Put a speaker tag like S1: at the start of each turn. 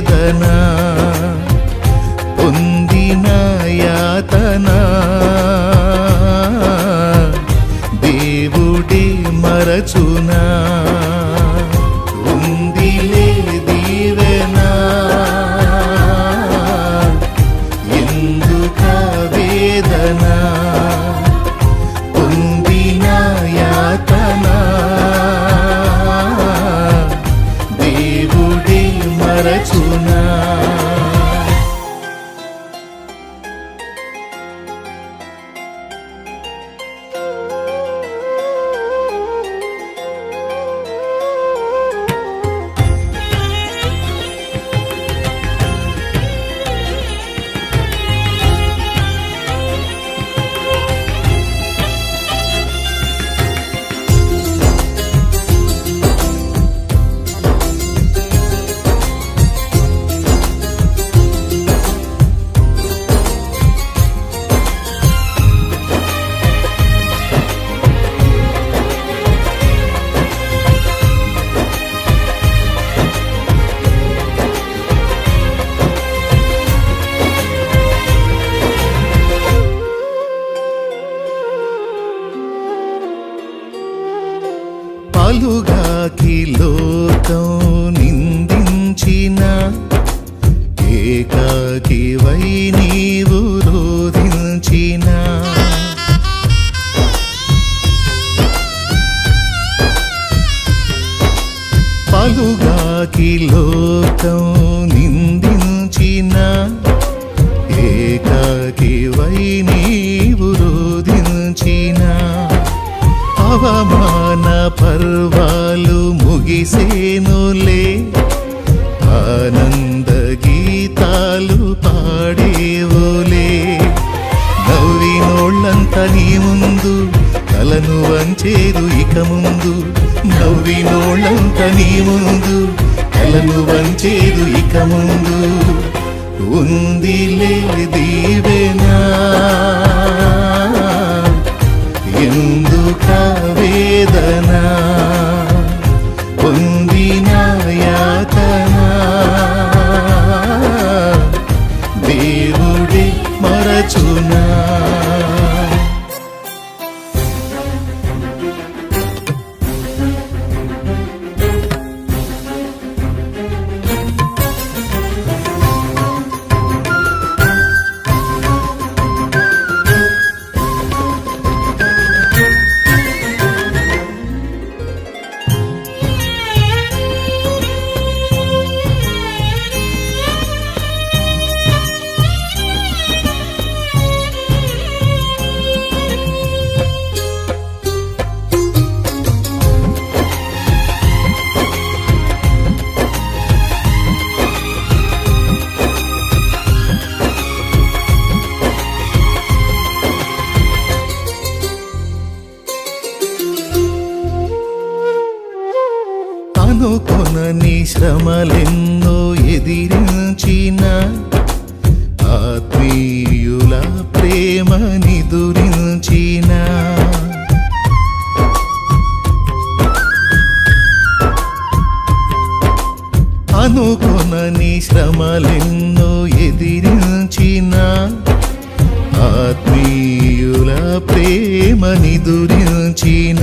S1: വേദന పలుగాకి లోకం నిందించిన ఏకాకివై నీవు రోధించిన. పలుగాకి లోకం నిందించిన ఏకాకివై నీ అవమాన పర్వాలు ముగిసేనులే. ఆనంద గీతాలు పాడేవులే. నవ్వినోళ్ళంత నీ ముందు తలను వంచేరు ఇక ముందు. నవ్వినోళ్ళంత నీ ముందు తలను వంచేరు ఇక ముందు. ఉందిలే దీవెనా. మరచునా శ్రమలెన్నో ఎదిరించిన ఆత్మీయుల ప్రేమ నిదురించిన అనుకునని శ్రమలెన్నో ఎదిరించిన ఆత్మీయుల ప్రేమ నిదురించిన